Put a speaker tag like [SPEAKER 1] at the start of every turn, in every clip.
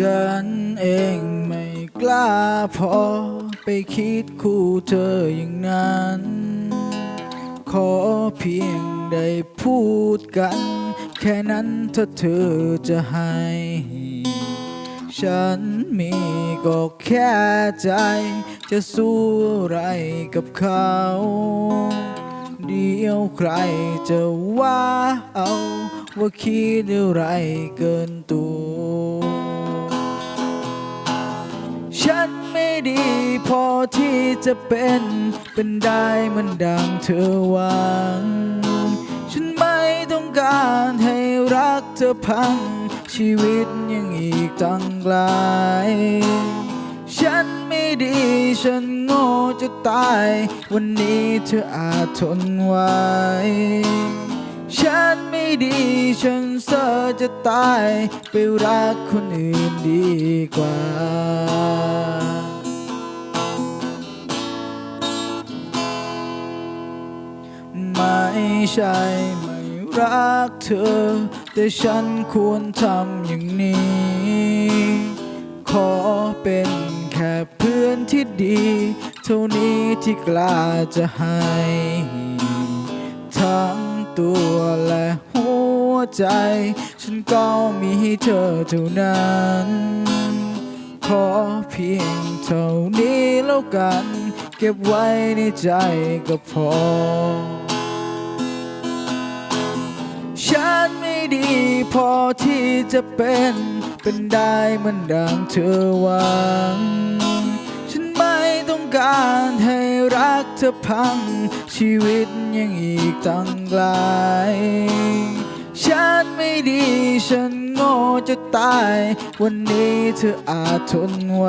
[SPEAKER 1] ฉันเองไม่กล้าพอไปคิดคู่เธออย่างนั้น ขอเพียงได้พูดกัน แค่นั้นถ้าเธอจะให้ ฉันมีก็แค่ใจ จะสู้อะไรกับเขาเดียวใครจะว่าเอา ว่าคิดอะไรเกินตัว ฉันไม่ดีพอที่จะเป็นเป็นได้เหมันดังเธอหวัง ฉันไม่ต้องการให้รักเธอพัง ชีวิตยังอีกตั้งไกลฉันไม่ดีฉันโง่จะตาย วันนี้เธออาจทนไหวฉันไม่ดีฉันเสอจะตาย ไปรักคนอื่นดีกว่า ใช่ไม่รักเธอ แต่ฉันควรทำอย่างนี้ ขอเป็นแค่เพื่อนที่ดี เท่านี้ที่กล้าจะให้ ทั้งตัวและหัวใจ ฉันก็มีให้เธอเท่านั้นขอเพียงเท่านี้แล้วกัน เก็บไว้ในใจก็พอ ฉันไม่ดีพอที่จะเป็นเป็นได้เหมันดังเธอหวัง ฉันไม่ต้องการให้รักเธอพัง ชีวิตยังอีกตั้งไกลฉันไม่ดีฉันโง่จะตาย วันนี้เธออาจทนไหว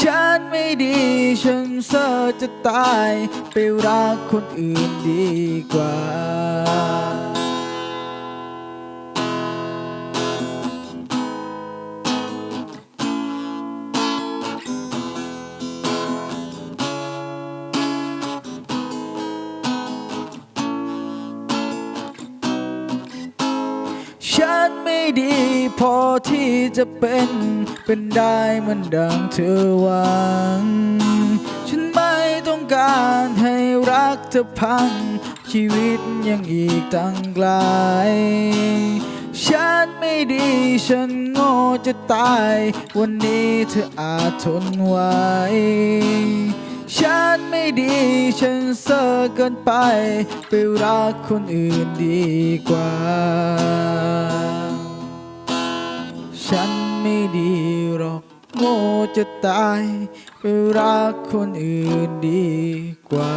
[SPEAKER 1] ฉันไม่ดีฉันเสอจะตาย ไปรักคนอื่นดีกว่า ฉันไม่ดีพอที่จะเป็นเป็นได้เหมันดังเธอหวัง ฉันไม่ต้องการให้รักเธอพัง ชีวิตยังอีกตั้งไกล ฉันไม่ดีฉันโง่จะตาย วันนี้เธออาจทนไหวฉันไม่ดีฉันเซ่อเกินไป ไปรักคนอื่นดีกว่า ฉันไม่ดีหรอกโง่จะตาย ไปรักคนอื่นดีกว่า